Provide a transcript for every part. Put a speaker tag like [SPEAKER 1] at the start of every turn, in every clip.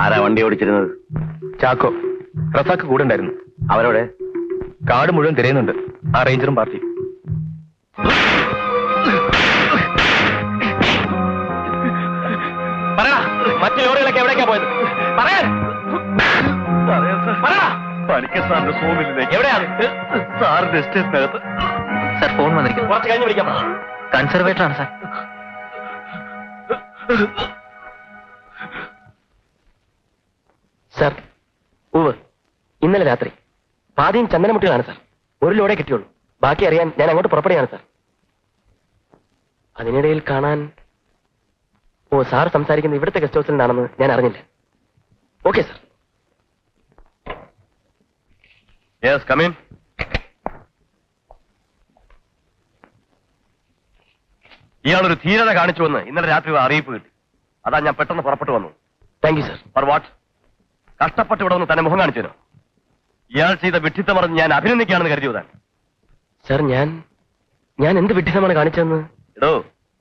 [SPEAKER 1] വണ്ടി ഓടിച്ചിരുന്നത്?
[SPEAKER 2] ചാക്കോ റസാക്ക് കൂടെ ഉണ്ടായിരുന്നു.
[SPEAKER 1] അവരോടെ
[SPEAKER 2] കാട് മുഴുവൻ തിരയുന്നുണ്ട്. ആ റേഞ്ചറും പാർട്ടി. പറയടാ മറ്റു ലോറികളൊക്കെ എവിടേക്കാ പോയത്? പറയാൻ പറയടാ
[SPEAKER 1] പണിക്കർ സാറിന്റെ ഫോണിലേക്ക്
[SPEAKER 2] എവിടെയാണ്
[SPEAKER 1] സാറിന്റെ എസ്റ്റേറ്റിനകത്ത്
[SPEAKER 3] സാർ ഫോൺ വന്നിരിക്കുന്നു.
[SPEAKER 2] കുറച്ച് കഴിഞ്ഞ് വിളിക്കാം.
[SPEAKER 3] കൺസർവേറ്റർ ആണ് സാർ.
[SPEAKER 4] സാർ ഉവ് ഇന്നലെ രാത്രി. പാതിയും ചന്ദനമുട്ടികളാണ് സാർ. ഒരു ലോഡേ കിട്ടിയുള്ളൂ. ബാക്കി അറിയാൻ ഞാൻ അങ്ങോട്ട് പുറപ്പെടുകയാണ് സാർ. അതിനിടയിൽ കാണാൻ ഓ സാർ സംസാരിക്കുന്നത് ഇവിടുത്തെ ഗസ്റ്റ് ഹൗസിൽ നിന്നാണെന്ന് ഞാൻ അറിഞ്ഞില്ല. ഓക്കെ സാർ
[SPEAKER 1] യെസ് കമീൻ ഇയാളൊരു ധീരത കാണിച്ചുവെന്ന് ഇന്നലെ രാത്രി അറിയിപ്പ് കിട്ടി. അതാ ഞാൻ പെട്ടെന്ന് പുറപ്പെട്ടു വന്നു.
[SPEAKER 4] Thank you sir
[SPEAKER 1] for what കഷ്ടപ്പെട്ട് ഇവിടെ ഒന്ന് തന്നെ മുഖം കാണിച്ചു ഇയാൾ ചെയ്ത വിഡ്ഢിത്തം പറഞ്ഞ് ഞാൻ അഭിനന്ദിക്കുകയാണെന്ന് കരുതി താൻ
[SPEAKER 4] സാർ ഞാൻ ഞാൻ എന്ത് വിഡ്ഢിത്തമാണ് കാണിച്ചതെന്ന്?
[SPEAKER 1] എടോ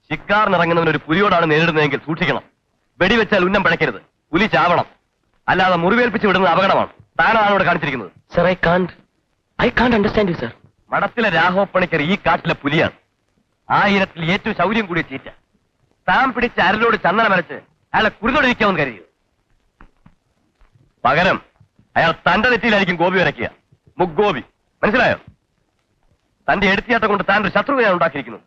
[SPEAKER 1] ശിക്കാറിനിറങ്ങുന്നവൻ ഒരു പുലിയോടാണ് നേരിടുന്നതെങ്കിൽ സൂക്ഷിക്കണം. വെടിവെച്ചാൽ ഉന്നം പഴക്കരുത് പുലി ചാവണം. അല്ലാതെ മുറിവേൽപ്പിച്ച് വിടുന്നത് അപകടമാണ്. താനാണ് ഇവിടെ കാണിച്ചിരിക്കുന്നത്?
[SPEAKER 4] Sir I can't I can't understand you sir
[SPEAKER 1] മഠത്തിലെ രാഘവപ്പണിക്കർ ഈ കാട്ടിലെ പുലിയാണ്. ആയിരത്തിൽ ഇനത്തിൽ ഏറ്റവും ശൗര്യം കൂടിയ ചീറ്റ. താൻ പിടിച്ച അരലോട് ചന്ദനം വരച്ച് അയാളെ കുരുതൊടിക്കാമെന്ന് കരുതിയത് പകരം അയാൾ തന്റെ നെറ്റിയിലായിരിക്കും ഗോപി വരയ്ക്കുക. മുഗ്ഗോപി. മനസ്സിലായോ? തന്റെ എടുത്തിയാട്ടം കൊണ്ട് താൻ ഒരു ശത്രുതയാണ് ഉണ്ടാക്കിയിരിക്കുന്നത്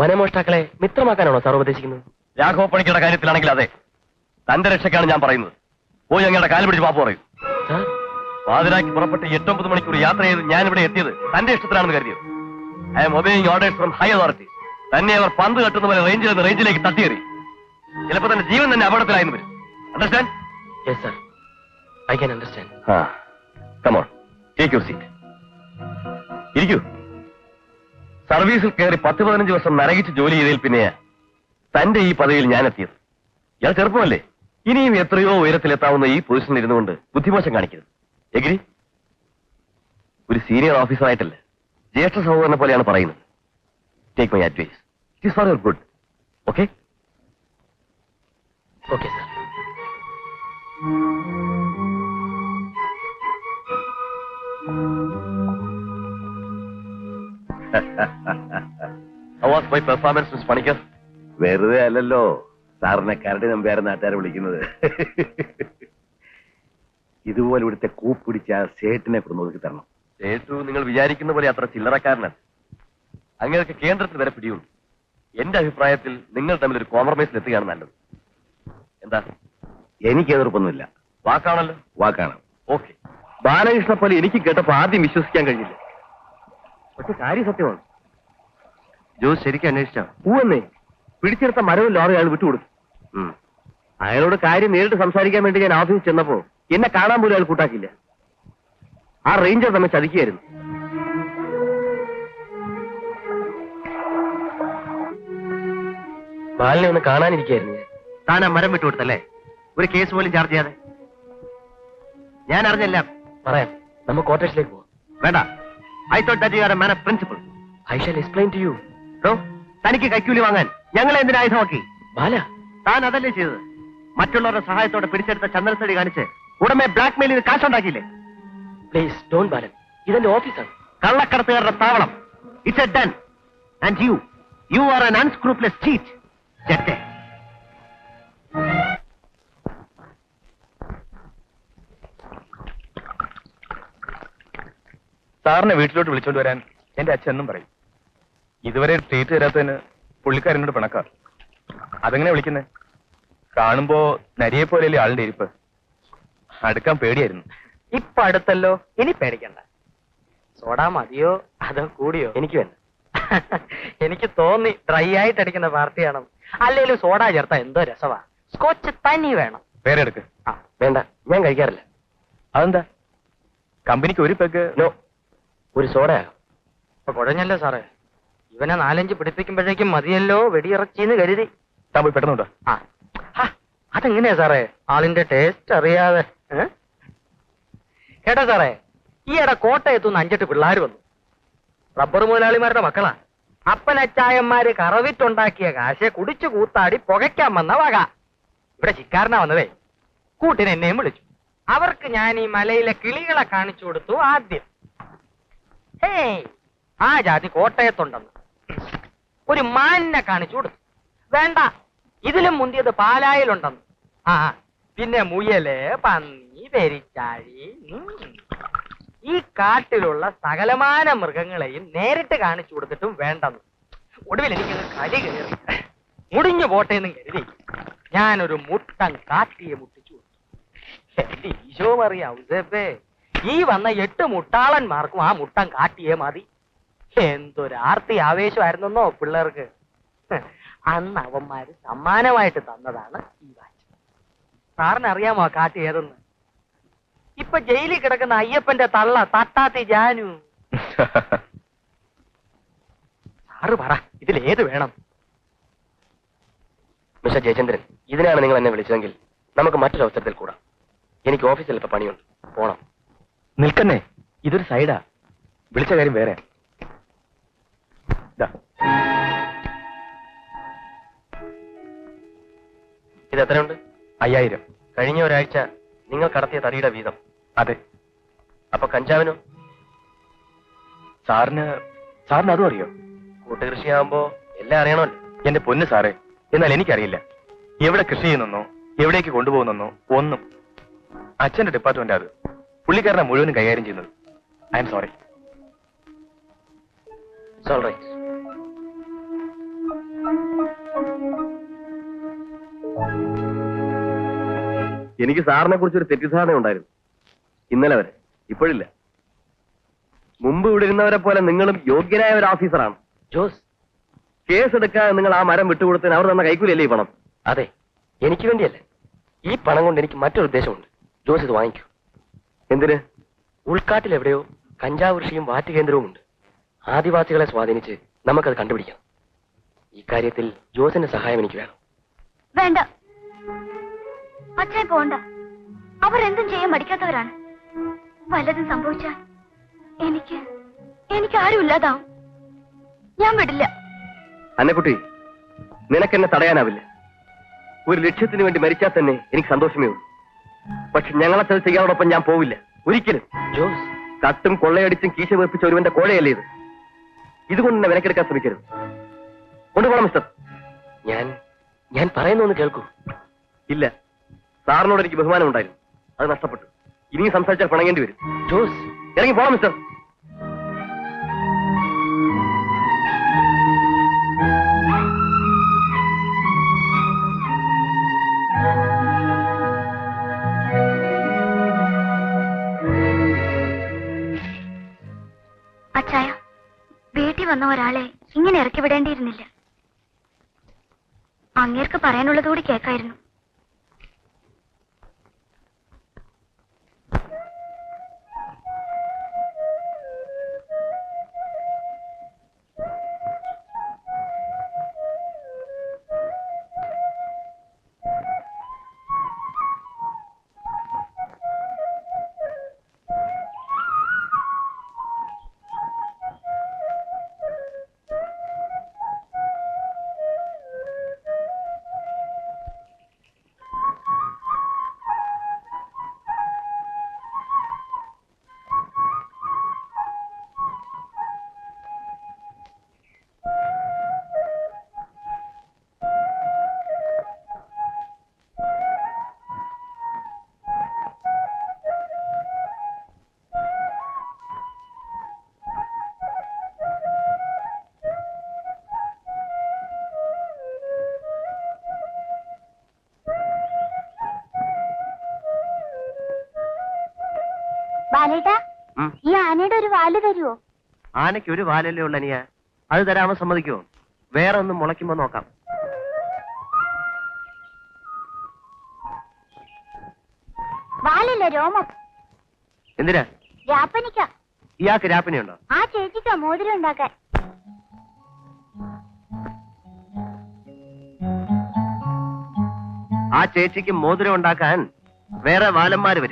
[SPEAKER 4] വനമോഷ്ടാക്കളെ മിത്രമാക്കാനാണോ സാർ ഉപദേശിക്കുന്നത്?
[SPEAKER 1] രാഘവ പണിക്കയുടെ കാര്യത്തിലാണെങ്കിൽ അതെ. തന്റെ രക്ഷയ്ക്കാണ് ഞാൻ പറയുന്നത്. പോയി അങ്ങയുടെ കാൽ പിടിച്ച് പാപ്പ് പറയും. പാതിരാക്കി പുറപ്പെട്ട് എട്ടൊമ്പത് മണിക്കൂർ യാത്ര ചെയ്ത് ഞാൻ ഇവിടെ എത്തിയത് തന്റെ ഇഷ്ടത്തിലാണെന്ന് കരുതിയത്. I'm obeying orders from high authority തന്നെ അവർ പന്ത് കെട്ടുന്ന പോലെ റേഞ്ചിൽ നിന്ന് റേഞ്ചിലേക്ക് തട്ടിയേറി. ചിലപ്പോൾ തന്റെ ജീവൻ തന്നെ അപകടത്തിലായിരുന്നു വരും. Understand
[SPEAKER 4] yes sir I can understand
[SPEAKER 1] come on take your seat ഇരിക്കൂ. സർവീസിൽ കയറി പത്ത് പതിനഞ്ച് വർഷം നരകിച്ച് ജോലി ചെയ്തതിൽ പിന്നെ തന്റെ ഈ പദവിയിൽ ഞാൻ എത്തിയത് ഇയാൾ ചെറുപ്പമല്ലേ? ഇനിയും എത്രയോ ഉയരത്തിലെത്താവുന്ന ഈ പൊസിഷനിൽ ഇരുന്നുകൊണ്ട് ബുദ്ധിമോശം കാണിക്കരുത്. എഗ്രി? ഒരു സീനിയർ ഓഫീസറായിട്ടല്ല ജ്യേഷ്ഠ സഹോദരനെ പോലെയാണ് പറയുന്നത്. Take my advice it is for your good okay
[SPEAKER 4] okay sir
[SPEAKER 1] my performance miss Panicker
[SPEAKER 5] വെറുതെ അല്ലല്ലോ. സാറിനെ കരടി നമ്പ്യാരെ നാട്ടുകാരെ വിളിക്കുന്നത്. ഇതുപോലെ ഇവിടുത്തെ കൂപ്പിടിച്ച സേട്ടിനെ കൊണ്ട് ഒതുക്കി തരണം.
[SPEAKER 1] സേട്ടു നിങ്ങൾ വിചാരിക്കുന്ന പോലെ അത്ര ചില്ലറക്കാരനാണ് അങ്ങനെയൊക്കെ കേന്ദ്രത്തിൽ വരെ പിടിയുള്ളൂ. എന്റെ അഭിപ്രായത്തിൽ നിങ്ങൾ തമ്മിൽ ഒരു കോംപ്രമൈസിൽ എത്തുകയാണ് നല്ലത്. എന്താ?
[SPEAKER 5] എനിക്ക് എതിർപ്പൊന്നുമില്ല
[SPEAKER 1] വാക്കാണല്ലോ.
[SPEAKER 5] വാക്കാണ്.
[SPEAKER 1] ഓക്കെ ബാലകൃഷ്ണ പോലെ എനിക്ക് കേട്ടപ്പോ ആദ്യം വിശ്വസിക്കാൻ കഴിഞ്ഞില്ല. പക്ഷെ കാര്യം സത്യമാണ്.
[SPEAKER 5] ജോസ് ശരിക്കും അന്വേഷിച്ചോ?
[SPEAKER 1] പൂവെന്നേ പിടിച്ചെടുത്ത മരവും ലോറി അയാൾ വിട്ടുകൊടുത്തു. അയാളോട് കാര്യം നേരിട്ട് സംസാരിക്കാൻ വേണ്ടി ഞാൻ ഓഫീസിൽ ചെന്നപ്പോ എന്നെ കാണാൻ പോലും അയാൾ കൂട്ടാക്കില്ല. ആ റേഞ്ചർ തന്നെ ചതിക്കുകയായിരുന്നു.
[SPEAKER 4] ബാലിനെ ഒന്ന് കാണാനിരിക്കായിരുന്നു
[SPEAKER 5] താൻ ആ മരം വിട്ടുകൊടുത്തല്ലേ? ഒരു കേസ് പോലും ചാർജ് ചെയ്യാതെ? ഞാൻ അറിഞ്ഞല്ല.
[SPEAKER 4] പറയാം നമുക്ക് ക്വാർട്ടേഴ്സിലേക്ക് പോവാം.
[SPEAKER 5] വേണ്ട. I thought that you are a man of principle
[SPEAKER 4] I shall explain to you
[SPEAKER 5] തനിക്ക് കൈക്കൂലി വാങ്ങാൻ. ഞങ്ങളെ എന്തിനാ ആയുധമാക്കി?
[SPEAKER 4] ബാല.
[SPEAKER 5] താൻ അതല്ലേ ചെയ്തത്? മറ്റുള്ളവരുടെ സഹായത്തോടെ പിടിച്ചെടുത്ത ചന്ദനത്തടി കാണിച്ച് ഉടമെ ബ്ലാക്ക് മെയിൽ ചെയ്ത് കാശുണ്ടാക്കിയില്ലേ?
[SPEAKER 4] പ്ലീസ് ഡോൺ ബാലൻ. ഇതെന്റെ ഓഫീസാണ്.
[SPEAKER 5] കള്ളക്കടത്തുകാരുടെ താവളം. It's a den and you you are an unscrupulous cheat ജറ്റെ
[SPEAKER 2] സാറിനെ വീട്ടിലോട്ട് വിളിച്ചോണ്ട് വരാൻ എന്റെ അച്ഛൻ എന്നും പറയും. ഇതുവരെ ട്രീറ്റ് തരാത്തതിന് പുള്ളിക്കാരനോട് പിണക്കാർ അതെങ്ങനെ വിളിക്കുന്നേ? കാണുമ്പോ നരിയെ പോലെയല്ലേ ആളുടെ ഇരിപ്പ്. അടുക്കാൻ പേടിയായിരുന്നു.
[SPEAKER 3] ഇപ്പൊ അടുത്തല്ലോ. ഇനി പേടിക്കണ്ട. സോഡ മതിയോ? അതോ കൂടിയോ?
[SPEAKER 4] എനിക്ക് വേണ്ട.
[SPEAKER 3] എനിക്ക് തോന്നി ഡ്രൈ ആയിട്ട് അടിക്കുന്ന പാർട്ടിയാണ് അല്ലെങ്കിലും സോഡ ചേർത്ത എന്തോ രസവാ. സ്കോച്ച് തനി വേണം.
[SPEAKER 2] വേറെ എടുക്ക്
[SPEAKER 3] ആ
[SPEAKER 4] വേണ്ട. ഞാൻ കഴിക്കാറില്ല.
[SPEAKER 2] അതെന്താ? കമ്പനിക്ക് ഒരു പെഗ്
[SPEAKER 4] നോ. ഒരു സോഡയാകാം
[SPEAKER 3] അപ്പൊ കുഴഞ്ഞല്ലോ സാറേ. ഇവനെ നാലഞ്ച് പിടിപ്പിക്കുമ്പോഴേക്കും മതിയല്ലോ വെടിയിറച്ചിന്ന് കരുതി.
[SPEAKER 2] താൻ പോയി പെട്ടെന്നുണ്ടോ
[SPEAKER 3] ആ. ഹാ, അതെങ്ങനെയാ സാറേ? ആളിന്റെ ടേസ്റ്റ് അറിയാതെ ഏ? കേട്ടോ സാറേ ഈ ഇട കോട്ടയത്തുനിന്ന് അഞ്ചെട്ട് പിള്ളേർ വന്നു. റബ്ബർ മുതലാളിമാരുടെ മക്കളാ. അപ്പനച്ചായന്മാര് കറവിറ്റുണ്ടാക്കിയ കാശെ കുടിച്ചു കൂത്താടി പുകയ്ക്കാൻ വന്ന വക. ഇവിടെ ചിക്കാരനാ വന്നതേ. കൂട്ടിന് എന്നെയും വിളിച്ചു. അവർക്ക് ഞാൻ ഈ മലയിലെ കിളികളെ കാണിച്ചു കൊടുത്തു ആദ്യം. ആ ജാതി കോട്ടയത്തുണ്ടെന്ന്. ഒരു മാനിനെ കാണിച്ചു കൊടുത്തു. വേണ്ട ഇതിലും മുന്തിയത് പാലായിലുണ്ടെന്ന്. ആ പിന്നെ മുയൽ പന്നി പെരിച്ചാഴി ഈ കാട്ടിലുള്ള സകലമാന മൃഗങ്ങളെയും നേരിട്ട് കാണിച്ചു കൊടുത്തിട്ടും വേണ്ടെന്ന്. ഒടുവിൽ എനിക്കത് കടി കയറി. മുടിഞ്ഞു പോട്ടെ എന്നും കരുതി ഞാനൊരു മുട്ടൻ കാട്ടിയെ മുട്ടിച്ചു കൊടുത്തു. എന്റെ ഈശോ മറിയ ഔസേപ്പേ. ഈ വന്ന എട്ട് മുട്ടാളന്മാർക്കും ആ മുട്ടം കാട്ടിയേ മതി. എന്തൊരു ആർത്തി ആവേശമായിരുന്നെന്നോ പിള്ളേർക്ക്. അന്ന് അവന്മാര് സമ്മാനമായിട്ട് തന്നതാണ് ഈ വാച്ച്. സാറിന് അറിയാമോ കാട്ടി ഏതെന്ന്? ഇപ്പൊ ജയിലിൽ കിടക്കുന്ന അയ്യപ്പന്റെ തള്ള തട്ടാത്തി ജാനു. സാറ് പറ ഇതിൽ ഏത് വേണം?
[SPEAKER 4] മിസ്റ്റർ ജയചന്ദ്രൻ ഇതിനാണ് നിങ്ങൾ എന്നെ വിളിച്ചതെങ്കിൽ നമുക്ക് മറ്റൊരു അവസരത്തിൽ കൂടാം. എനിക്ക് ഓഫീസിൽ ഇപ്പൊ പണിയുണ്ട്. പോണം.
[SPEAKER 2] നിൽക്കുന്നേ ഇതൊരു സൈഡാ. വിളിച്ച കാര്യം വേറെ.
[SPEAKER 4] ഇത് എത്രയുണ്ട്?
[SPEAKER 2] അയ്യായിരം.
[SPEAKER 4] കഴിഞ്ഞ ഒരാഴ്ച നിങ്ങൾ കടത്തിയ തടിയുടെ വീതം.
[SPEAKER 2] അതെ.
[SPEAKER 4] അപ്പൊ കഞ്ചാവിനോ?
[SPEAKER 2] സാറിന് സാറിന് അതും അറിയോ?
[SPEAKER 4] കൂട്ടുകൃഷിയാകുമ്പോ എല്ലാം അറിയണമല്ലോ.
[SPEAKER 2] എന്റെ പൊന്ന് സാറേ എന്നാൽ എനിക്കറിയില്ല. എവിടെ കൃഷി ചെയ്യുന്നെന്നോ എവിടേക്ക് കൊണ്ടുപോകുന്നെന്നോ ഒന്നും. അച്ഛന്റെ ഡിപ്പാർട്ട്മെന്റ് അത്. പുള്ളിക്കാരനെ മുഴുവനും കൈകാര്യം ചെയ്യുന്നത്. ഐ എം സോറി
[SPEAKER 1] എനിക്ക് സാറിനെ കുറിച്ച് ഒരു തെറ്റിദ്ധാരണ ഉണ്ടായിരുന്നു. ഇന്നലെ വരെ. ഇപ്പോഴില്ല. മുമ്പ് ഇവിടെ ഇരുന്നവരെ പോലെ നിങ്ങളും യോഗ്യനായ ഒരു ഓഫീസറാണ്
[SPEAKER 4] ജോസ്.
[SPEAKER 1] കേസ് എടുക്കാൻ നിങ്ങൾ ആ മരം വിട്ടുകൊടുത്തതിന് അവർ തന്ന കൈക്കൂലിയല്ലേ ഈ പണം?
[SPEAKER 4] അതെ. എനിക്ക് വേണ്ടിയല്ല. ഈ പണം കൊണ്ട് എനിക്ക് മറ്റൊരു ഉദ്ദേശമുണ്ട്. ജോസ് ഇത് വാങ്ങിക്കൂ.
[SPEAKER 1] എന്തിന്?
[SPEAKER 4] ഉൾക്കാട്ടിൽ എവിടെയോ കഞ്ചാവ് കൃഷിയും വാറ്റ് കേന്ദ്രവും ഉണ്ട് ആദിവാസികളെ സ്വാധീനിച്ച് നമുക്കത് കണ്ടുപിടിക്കാം. ഇക്കാര്യത്തിൽ ജോസിന്റെ സഹായം എനിക്ക് വേണം.
[SPEAKER 6] വേണ്ട. അച്ഛൻ പോണ്ട. അവർ എന്തും ചെയ്യാൻ മടിക്കാത്തവരാണ്. വല്ലതും സംഭവിച്ചാൽ എനിക്ക് എനിക്ക് ആരും ഇല്ലാതാവും. ഞാൻ വിടില്ല.
[SPEAKER 1] അന്നക്കുട്ടി നിനക്കെന്നെ തടയാനാവില്ല. ഒരു ലക്ഷ്യത്തിന് വേണ്ടി മരിച്ചാൽ തന്നെ എനിക്ക് സന്തോഷമേ ഉള്ളൂ. പക്ഷെ ഞങ്ങളെ ചതി ചെയ്യാനോടൊപ്പം ഞാൻ പോവില്ല. ഒരിക്കലും.
[SPEAKER 4] ജോസ്.
[SPEAKER 1] കട്ടും കൊള്ളയടിച്ചും കീശ വീർപ്പിച്ച ഒരുവന്റെ കോഴയല്ലേ ഇത്? ഇതുകൊണ്ട് തന്നെ വിലക്കെടുക്കാൻ ശ്രമിക്കരുത്. കൊണ്ടുപോകണം മിസ്റ്റർ.
[SPEAKER 4] ഞാൻ ഞാൻ പറയുന്നൊന്ന് കേൾക്കൂ.
[SPEAKER 1] ഇല്ല. സാറിനോട് എനിക്ക് ബഹുമാനം ഉണ്ടായിരുന്നു അത് നഷ്ടപ്പെട്ടു. ഇനിയും സംസാരിച്ചാൽ പിണങ്ങേണ്ടി വരും.
[SPEAKER 4] ജോസ്.
[SPEAKER 1] ഇറങ്ങി പോണം മിസ്റ്റർ.
[SPEAKER 6] വന്ന ഒരാളെ ഇങ്ങനെ ഇറക്കി വിടേണ്ടിയിരുന്നില്ല. അങ്ങേർക്ക് പറയാനുള്ളത് കൂടി കേൾക്കായിരുന്നു. ബാലേട്ടാ. ഈ ആനയുടെ ഒരു വാൽ തരുവോ?
[SPEAKER 5] ആനയ്ക്ക് ഒരു വാലല്ലേ ഉള്ള അനിയ. അത് തരാമോ സമ്മതിക്കുമോ വേറെ ഒന്നും മുളയ്ക്കുമ്പോ നോക്കാം.
[SPEAKER 6] വാലല്ല രോമം?
[SPEAKER 5] എന്തിനാ?
[SPEAKER 6] രാപ്പനിക്ക.
[SPEAKER 5] ഇയാൾക്ക് ഉണ്ടോ
[SPEAKER 6] ആ ചേച്ചിക്കാ മോതിരം ഉണ്ടാക്കാൻ.
[SPEAKER 5] ആ ചേച്ചിക്ക് മോതിരം ഉണ്ടാക്കാൻ വേറെ വാലന്മാര് വരും.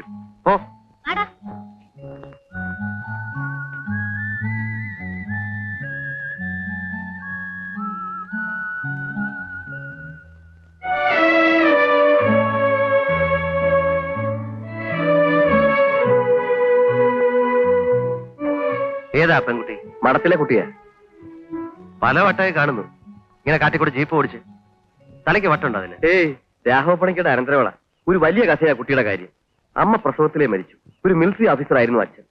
[SPEAKER 5] ഏതാ പെൺകുട്ടി?
[SPEAKER 1] മഠത്തിലെ കുട്ടിയാ?
[SPEAKER 5] പല വട്ടമായി കാണുന്നു. ഇങ്ങനെ കാട്ടിക്കൂടെ ജീപ്പ് ഓടിച്ച്. തലയ്ക്ക് വട്ടുണ്ടോ അതിന്?
[SPEAKER 1] ഏയ് രാഘവപ്പണിക്കയുടെ അനന്തരവള. ഒരു വലിയ കഥയാ കുട്ടിയുടെ കാര്യം. അമ്മ പ്രസവത്തിലേ മരിച്ചു. ഒരു മിലിറ്ററി ഓഫീസർ ആയിരുന്നു അച്ഛൻ.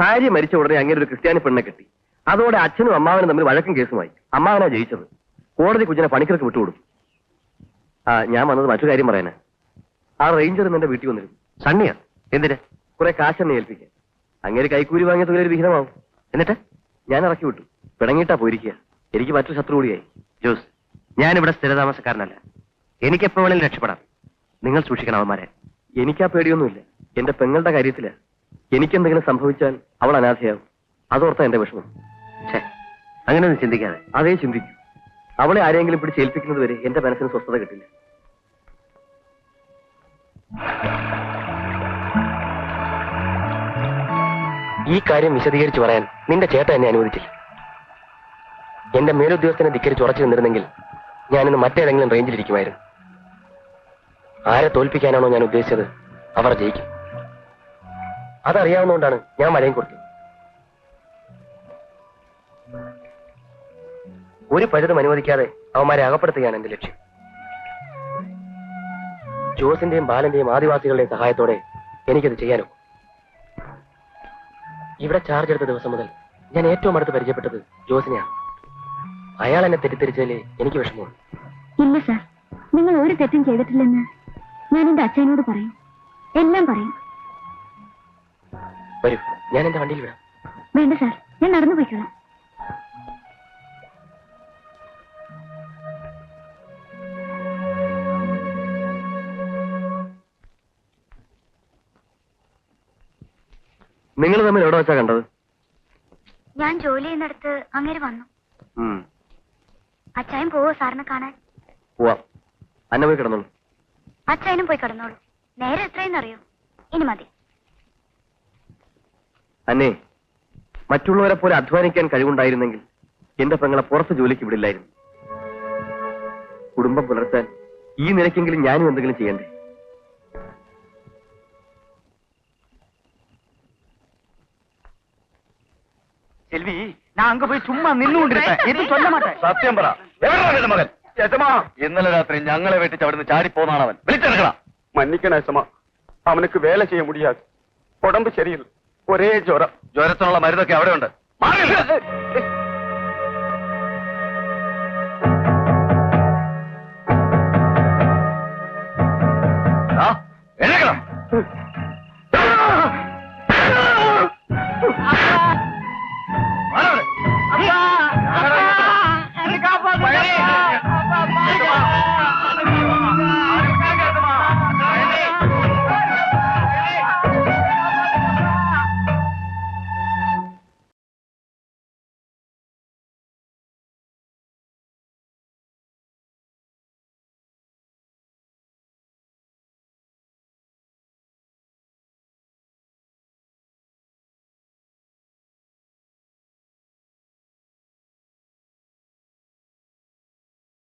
[SPEAKER 1] ഭാര്യ മരിച്ച ഉടനെ അങ്ങനെ ഒരു ക്രിസ്ത്യാനി പെണ്ണെ കിട്ടി. അതോടെ അച്ഛനും അമ്മാവനും തമ്മിൽ വഴക്കും കേസുമായി അമ്മാവനാ ജയിച്ചത്. കോടതി കുഞ്ഞിനെ പണിക്കർക്ക് വിട്ടുകൊടുത്തു. ആ ഞാൻ വന്നത് മറ്റു കാര്യം പറയാനാ. ആ റേഞ്ചർ എന്റെ വീട്ടിൽ വന്നിരുന്നു.
[SPEAKER 5] സണ്ണിയാ? എന്തിനാ?
[SPEAKER 1] കുറെ കാശെന്നെ ഏൽപ്പിക്കാൻ. അങ്ങനെ കൈക്കൂലി വാങ്ങിയ തുക വിഹിതമാവും.
[SPEAKER 5] എന്നിട്ട്?
[SPEAKER 1] ഞാൻ ഇറക്കി വിട്ടു. പിണങ്ങിയിട്ടാ പോയിരിക്കുക. എനിക്ക് മറ്റൊരു ശത്രു കൂടിയായി.
[SPEAKER 5] ജോസ് ഞാനിവിടെ സ്ഥിരതാമസക്കാരനല്ല. എനിക്ക് എപ്പോ വേണേലും രക്ഷപ്പെടാം. നിങ്ങൾ സൂക്ഷിക്കണം അവന്മാരെ.
[SPEAKER 1] എനിക്കാ പേടിയൊന്നുമില്ല. എന്റെ പെങ്ങളുടെ കാര്യത്തിൽ എനിക്കെന്തെങ്കിലും സംഭവിച്ചാൽ അവൾ അനാഥയാവും അതോർത്താ എന്റെ വിഷമം.
[SPEAKER 5] ഛേ അങ്ങനെയൊന്നും ചിന്തിക്കാതെ.
[SPEAKER 1] അതേ ചിന്തിക്കൂ. അവളെ ആരെങ്കിലും പിടിച്ച് ചേൽപ്പിക്കുന്നത് വരെ എന്റെ മനസ്സിന് സ്വസ്ഥത കിട്ടില്ല.
[SPEAKER 4] ഈ കാര്യം വിശദീകരിച്ചു പറയാൻ നിന്റെ ചേട്ട എന്നെ അനുവദിച്ചില്ല. എന്റെ മേലുദ്യോഗസ്ഥനെ ധിക്കരിച്ച് ഉറച്ചു നിന്നിരുന്നെങ്കിൽ ഞാനിന്ന് മറ്റേതെങ്കിലും റേഞ്ചിലിരിക്കുമായിരുന്നു ആരെ തോൽപ്പിക്കാനാണോ ഞാൻ ഉദ്ദേശിച്ചത്? അവർ ജയിക്കും. അതറിയാവുന്നതുകൊണ്ടാണ് ഞാൻ മഴയും കൊടുത്തത്. ഒരു പഴുതും അനുവദിക്കാതെ അവന്മാരെ അകപ്പെടുത്തുകയാണ് എന്റെ ലക്ഷ്യം. ജോസിന്റെയും ബാലന്റെയും ആദിവാസികളുടെയും സഹായത്തോടെ എനിക്കത് ചെയ്യാനോ ഇവിടെ ചാർജ് എടുത്ത ദിവസം മുതൽ ഞാൻ ഏറ്റവും അടുത്ത് പരിചയപ്പെട്ടത് ജോസിനെയാണ്. അയാൾ എന്നെ തെറ്റിദ്ധരിച്ചതിൽ എനിക്ക് വിഷമമുണ്ട്
[SPEAKER 6] ഇല്ല സാർ നിങ്ങൾ ഒരു തെറ്റും ചെയ്തിട്ടില്ലെന്ന് ഞാൻ എന്റെ അച്ഛനോട് പറയും. എല്ലാം പറയും.
[SPEAKER 4] വരൂ ഞാൻ എന്റെ വണ്ടിയിൽ വിടാം.
[SPEAKER 6] വേണ്ട സാർ ഞാൻ നടന്നു പോയിക്കോളാം.
[SPEAKER 1] നിങ്ങൾ തമ്മിൽ എവിടെ വെച്ചാ കണ്ടത്?
[SPEAKER 6] ഞാൻ ജോലി ചെയ്യുന്നിടത്ത് അങ്ങേര് വന്നു.
[SPEAKER 1] അച്ചായും
[SPEAKER 6] അച്ചായൻ പോവോ സാറിനെ കാണാൻ?
[SPEAKER 1] പോവാ. അന്ന പോയി കിടന്നോളൂ.
[SPEAKER 6] അച്ചായനും പോയി കിടന്നോളൂ. നേരെ എത്രയെന്ന് അറിയോ ഇനി മതി.
[SPEAKER 1] അന്നേ മറ്റുള്ളവരെ പോലെ അധ്വാനിക്കാൻ കഴിവുണ്ടായിരുന്നെങ്കിൽ എന്റെ പെങ്ങളെ പുറത്ത് ജോലിക്ക് വിടില്ലായിരുന്നു. കുടുംബം പുലർത്താൻ ഈ നിലയ്ക്കെങ്കിലും ഞാനും എന്തെങ്കിലും ചെയ്യണ്ടേ?
[SPEAKER 3] செல்வி நான் அங்க போய் சும்மா நின்னு கொண்டிருப்பேன் எதுவும் சொல்ல மாட்டேன்
[SPEAKER 2] സത്യം പറ. എവിടെയാണ് എന്റെ മകൻ? യജമാ. ഇന്നലെ രാത്രി ഞങ്ങളെ വെട്ടിച്ച് അവിടുന്ന് ചാടിപ്പോന്നാണ് അവൻ വിളിച്ചെടുക്കണം
[SPEAKER 7] மன்னிக்கணும் யஜமா അവനക്ക് വേല செய்ய முடியாது உடம்பு சரியில்லை ஒரே ஜுரம்
[SPEAKER 2] ജ്വരത്തിനുള്ള മരുന്നൊക്കെ അവിടെ ഉണ്ട് മാറി നിൽക്ക്. ദാ,